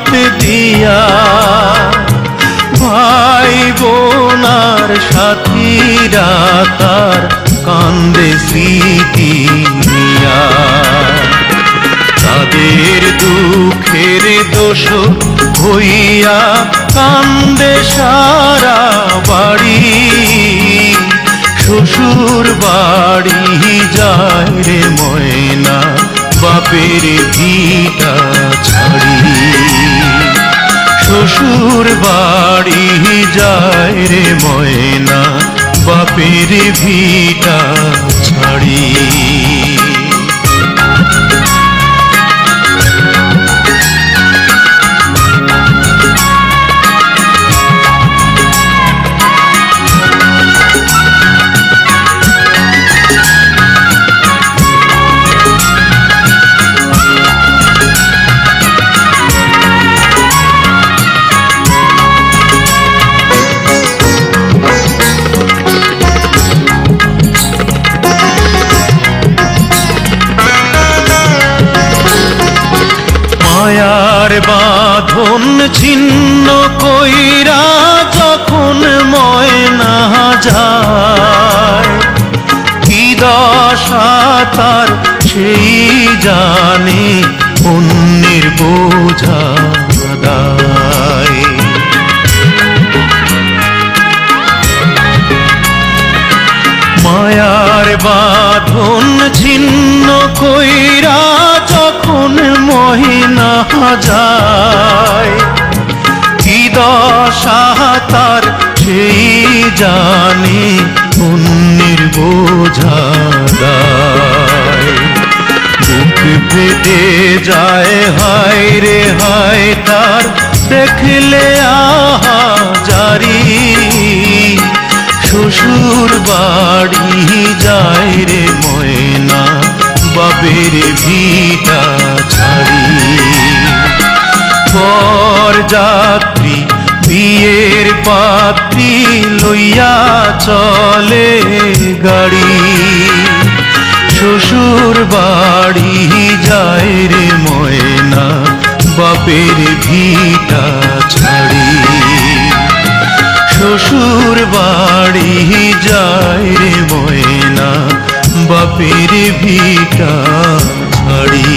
হাত দিয়া ভাই বোনার সাথীরা তার কান্দে স্মৃতি নিয়া। তাদের দুঃখের দোষ হইয়া কান্দে সারা বাড়ি। শ্বশুর বাড়ি যায় রে ময়না, বাপের ভিটা ছাড়ি। শ্বশুর বাড়ি যায় রে ময়না বাপের ভিটা ছাড়ি। জানে, অন্যের বোঝা দায় মায়ার বাঁধন ছিন্ন কইরা যখন মহিনা যায় কি দশা তার সেই জানে, অন্যের বোঝা দায় ফেটে যায়, হায় রে হায়, তার দেখলে আহা জারি। শ্বশুর বাড়ি যায় রে ময়না বাবের ভিটা ছাড়ি। পর যাত্রী বিয়ের পাত্রী লইয়া চলে গাড়ি। শ্বশুর বাড়ি যায় রে ময়না, বাপের ভিটা ছাড়ি। শ্বশুর বাড়ি যায় রে ময়না, বাপের ভিটা ছাড়ি।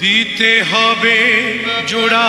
দিতে হবে জোড়া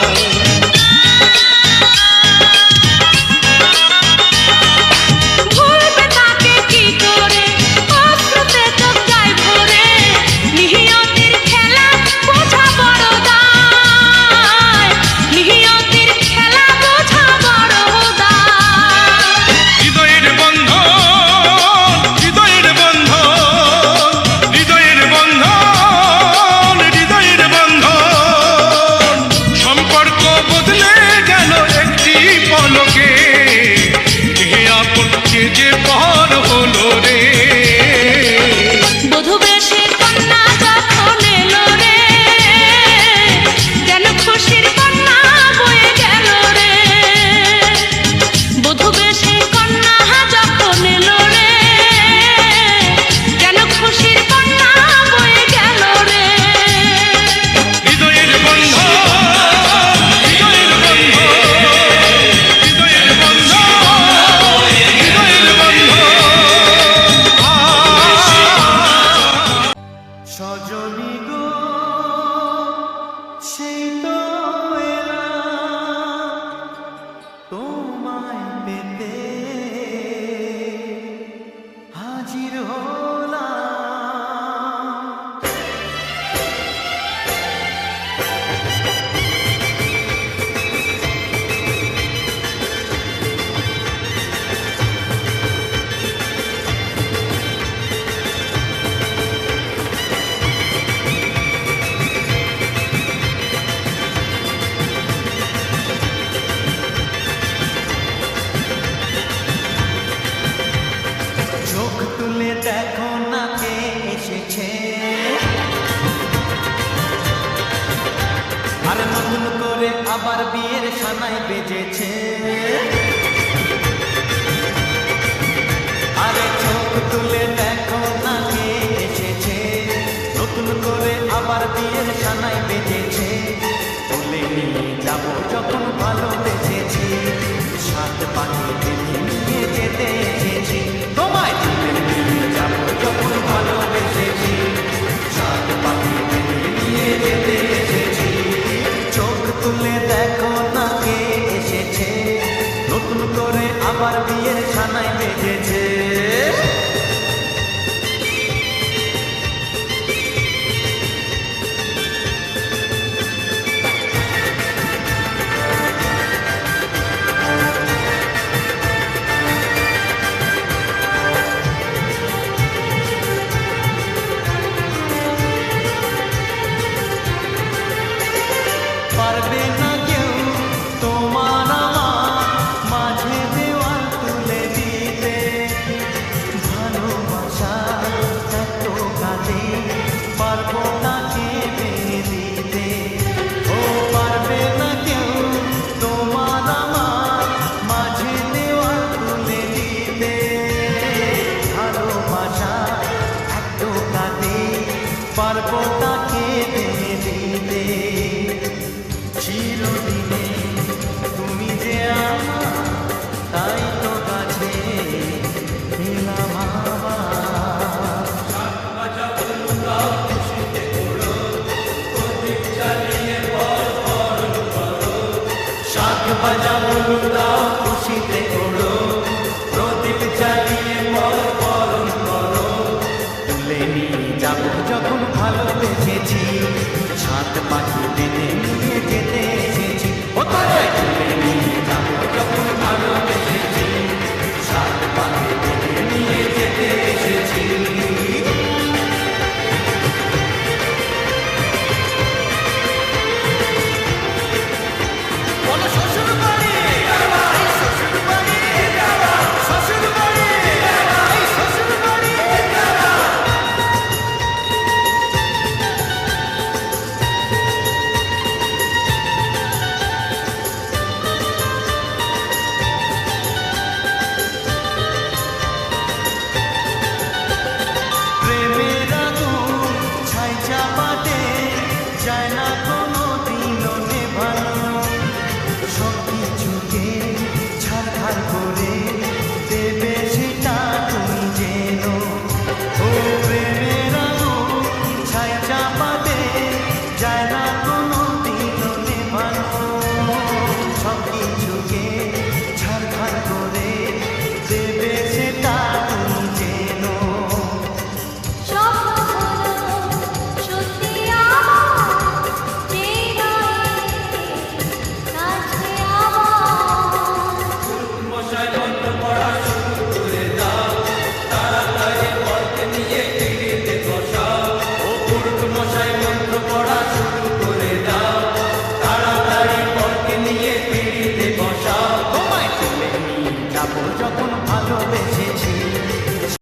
গেছে আরে চোখ তুলে দেখো না কে এসেছে। নতুন করে আবার বিয়ের সানায় বেজেছে তুলে নিয়ে যাব যখন ভালো বেজেছে সাত পাখি দিল্লি নিয়ে যেতে বাজানো খুশিতে ওড়ো প্রদীপ জ্বালিয়ে পর পরম করো। তুলে নিয়ে যাব যখন ভালোবেসেছি সাত পা